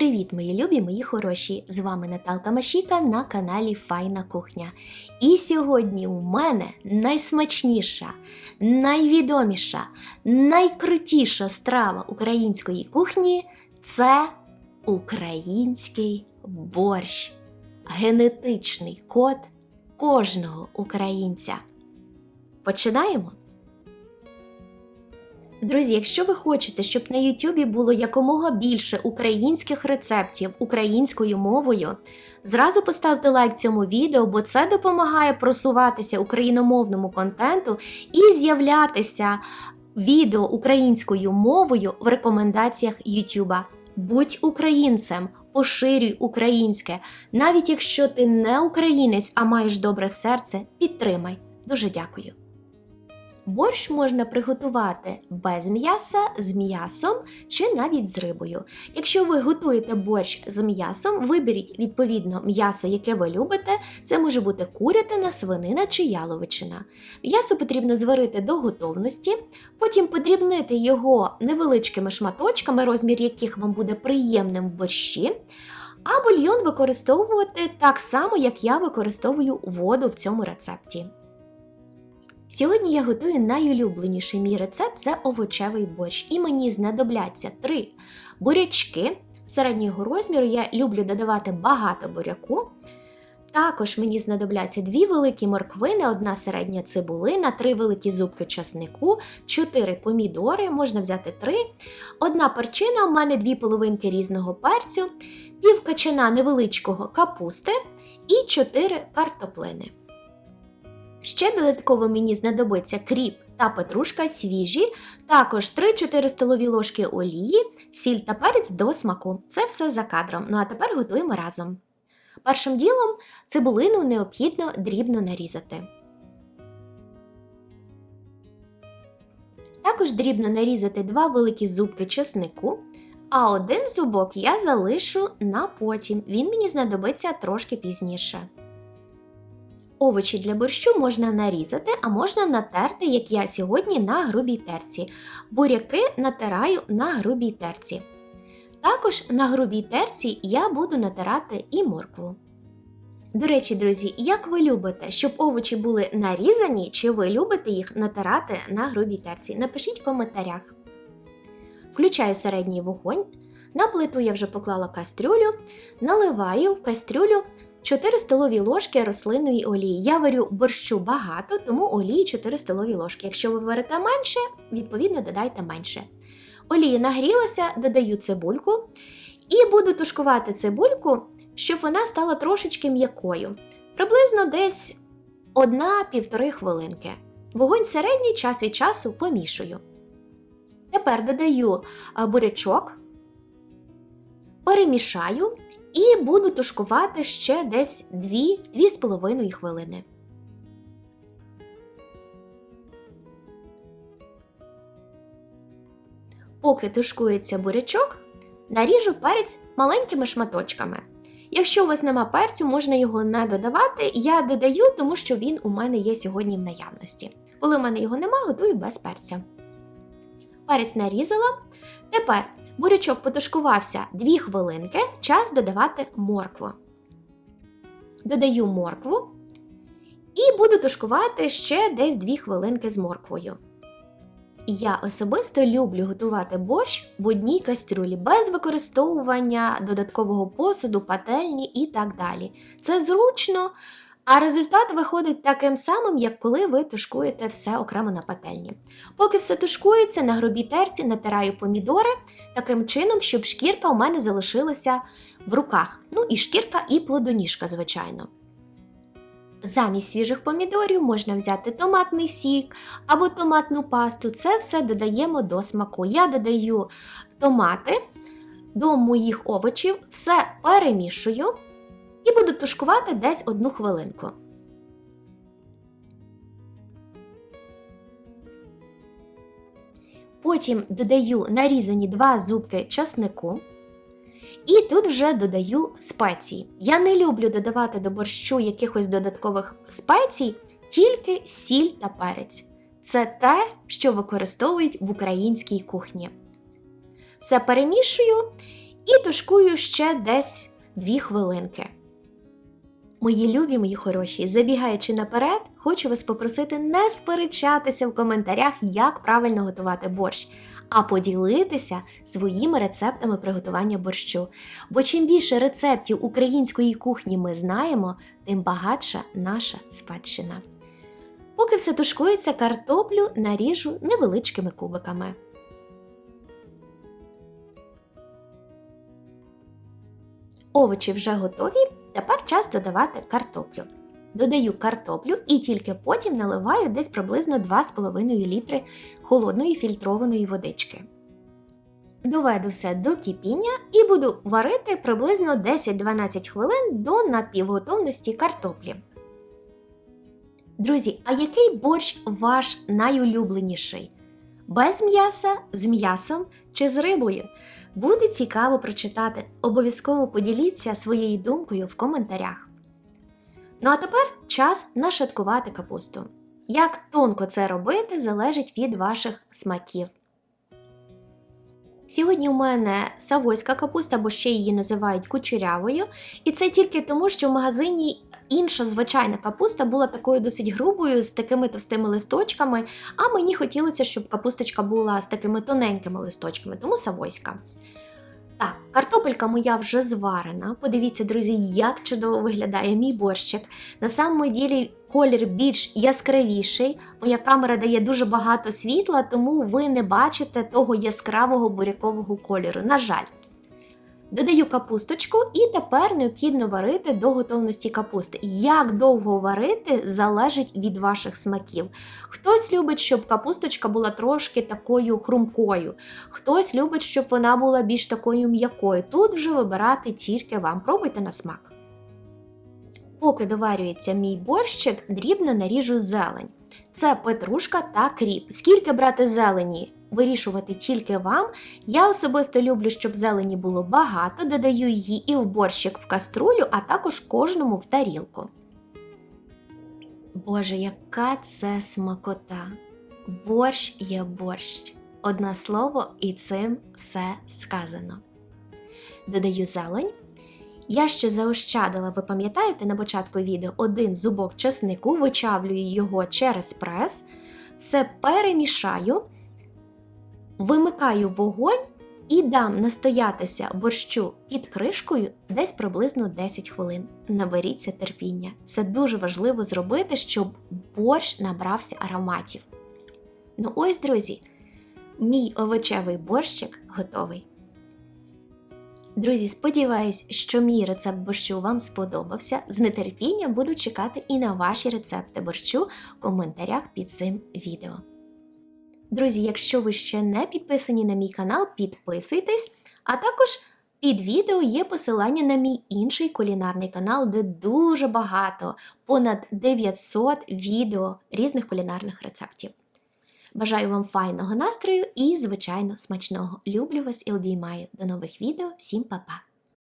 Привіт, мої любі, мої хороші! З вами Наталка Машіка на каналі Файна Кухня. І сьогодні у мене найсмачніша, найвідоміша, найкрутіша страва української кухні це український борщ. Генетичний код кожного українця. Починаємо! Друзі, якщо ви хочете, щоб на Ютубі було якомога більше українських рецептів українською мовою, зразу поставте лайк цьому відео, бо це допомагає просуватися україномовному контенту і з'являтися відео українською мовою в рекомендаціях Ютуба. Будь українцем, поширюй українське. Навіть якщо ти не українець, а маєш добре серце, підтримай. Дуже дякую. Борщ можна приготувати без м'яса, з м'ясом чи навіть з рибою. Якщо ви готуєте борщ з м'ясом, виберіть відповідно м'ясо, яке ви любите. Це може бути курятина, свинина чи яловичина. М'ясо потрібно зварити до готовності, потім подрібнити його невеличкими шматочками, розмір яких вам буде приємним в борщі. А бульйон використовувати так само, як я використовую воду в цьому рецепті. Сьогодні я готую найулюбленіший мій рецепт це овочевий борщ. І мені знадобляться три бурячки середнього розміру. Я люблю додавати багато буряку. Також мені знадобляться дві великі морквини, одна середня цибулина, три великі зубки часнику, чотири помідори, можна взяти три, одна перчина, у мене дві половинки різного перцю, пів качана невеличкого капусти і чотири картоплини. Ще додатково мені знадобиться кріп та петрушка свіжі, також 3-4 столові ложки олії, сіль та перець до смаку. Це все за кадром. Ну а тепер готуємо разом. Першим ділом цибулину необхідно дрібно нарізати. Також дрібно нарізати два великі зубки чеснику, а один зубок я залишу на потім. Він мені знадобиться трошки пізніше. Овочі для борщу можна нарізати, а можна натерти, як я сьогодні, на грубій терці. Буряки натираю на грубій терці. Також на грубій терці я буду натирати і моркву. До речі, друзі, як ви любите, щоб овочі були нарізані, чи ви любите їх натирати на грубій терці? Напишіть в коментарях. Включаю середній вогонь. На плиту я вже поклала кастрюлю, наливаю в кастрюлю 4 столові ложки рослинної олії. Я варю борщу багато, тому олії 4 столові ложки. Якщо ви варите менше, відповідно додайте менше. Олія нагрілася, додаю цибульку і буду тушкувати цибульку, щоб вона стала трошечки м'якою. Приблизно десь 1-1,5 хвилинки. Вогонь середній час від часу помішую. Тепер додаю бурячок, перемішаю і буду тушкувати ще десь 2-2,5 хвилини. Поки тушкується бурячок, наріжу перець маленькими шматочками. Якщо у вас нема перцю, можна його не додавати. Я додаю, тому що він у мене є сьогодні в наявності. Коли в мене його нема, готую без перця. Перець нарізала. Тепер Бурячок потушкувався 2 хвилинки, час додавати моркву. Додаю моркву і буду тушкувати ще десь 2 хвилинки з морквою. Я особисто люблю готувати борщ в одній кастрюлі без використовування додаткового посуду, пательні і так далі. Це зручно, а результат виходить таким самим, як коли ви тушкуєте все окремо на пательні. Поки все тушкується, на грубій терці натираю помідори таким чином, щоб шкірка у мене залишилася в руках. Ну і шкірка, і плодоніжка, звичайно. Замість свіжих помідорів можна взяти томатний сік або томатну пасту. Це все додаємо до смаку. Я додаю томати до моїх овочів, все перемішую буду тушкувати десь одну хвилинку. Потім додаю нарізані два зубки часнику. І тут вже додаю спеції. Я не люблю додавати до борщу якихось додаткових спецій, тільки сіль та перець. Це те, що використовують в українській кухні. Все перемішую і тушкую ще десь 2 хвилинки. Мої любі, мої хороші, забігаючи наперед, хочу вас попросити не сперечатися в коментарях, як правильно готувати борщ, а поділитися своїми рецептами приготування борщу. Бо чим більше рецептів української кухні ми знаємо, тим багатша наша спадщина. Поки все тушкується, картоплю наріжу невеличкими кубиками. Овочі вже готові, тепер час додавати картоплю. Додаю картоплю і тільки потім наливаю десь приблизно 2,5 літри холодної фільтрованої водички. Доведу все до кипіння і буду варити приблизно 10-12 хвилин до напівготовності картоплі. Друзі, а який борщ ваш найулюбленіший? Без м'яса, з м'ясом чи з рибою? Буде цікаво прочитати. Обов'язково поділіться своєю думкою в коментарях. Ну а тепер час нашаткувати капусту. Як тонко це робити, залежить від ваших смаків. Сьогодні у мене савойська капуста, бо ще її називають кучерявою. І це тільки тому, що в магазині інша звичайна капуста була такою досить грубою, з такими товстими листочками, а мені хотілося, щоб капусточка була з такими тоненькими листочками, тому савойська. Так, картопелька моя вже зварена. Подивіться, друзі, як чудово виглядає мій борщик. На самому ділі колір більш яскравіший. Моя камера дає дуже багато світла, тому ви не бачите того яскравого бурякового кольору. На жаль. Додаю капусточку і тепер необхідно варити до готовності капусти. Як довго варити, залежить від ваших смаків. Хтось любить, щоб капусточка була трошки такою хрумкою, хтось любить, щоб вона була більш такою м'якою. Тут вже вибирати тільки вам. Пробуйте на смак. Поки доварюється мій борщик, дрібно наріжу зелень. Це петрушка та кріп. Скільки брати зелені? Вирішувати тільки вам. Я особисто люблю, щоб зелені було багато, додаю її і в борщик в каструлю, а також кожному в тарілку. Боже, яка це смакота! Борщ є борщ. Одне слово, і цим все сказано. Додаю зелень. Я ще заощадила, ви пам'ятаєте на початку відео один зубок чеснику, вичавлюю його через прес, все перемішаю, вимикаю вогонь і дам настоятися борщу під кришкою десь приблизно 10 хвилин. Наберіться терпіння. Це дуже важливо зробити, щоб борщ набрався ароматів. Ну ось, друзі, мій овочевий борщик готовий. Друзі, сподіваюсь, що мій рецепт борщу вам сподобався. З нетерпінням буду чекати і на ваші рецепти борщу в коментарях під цим відео. Друзі, якщо ви ще не підписані на мій канал, підписуйтесь, а також під відео є посилання на мій інший кулінарний канал, де дуже багато, понад 900 відео різних кулінарних рецептів. Бажаю вам файного настрою і, звичайно, смачного. Люблю вас і обіймаю. До нових відео. Всім па-па!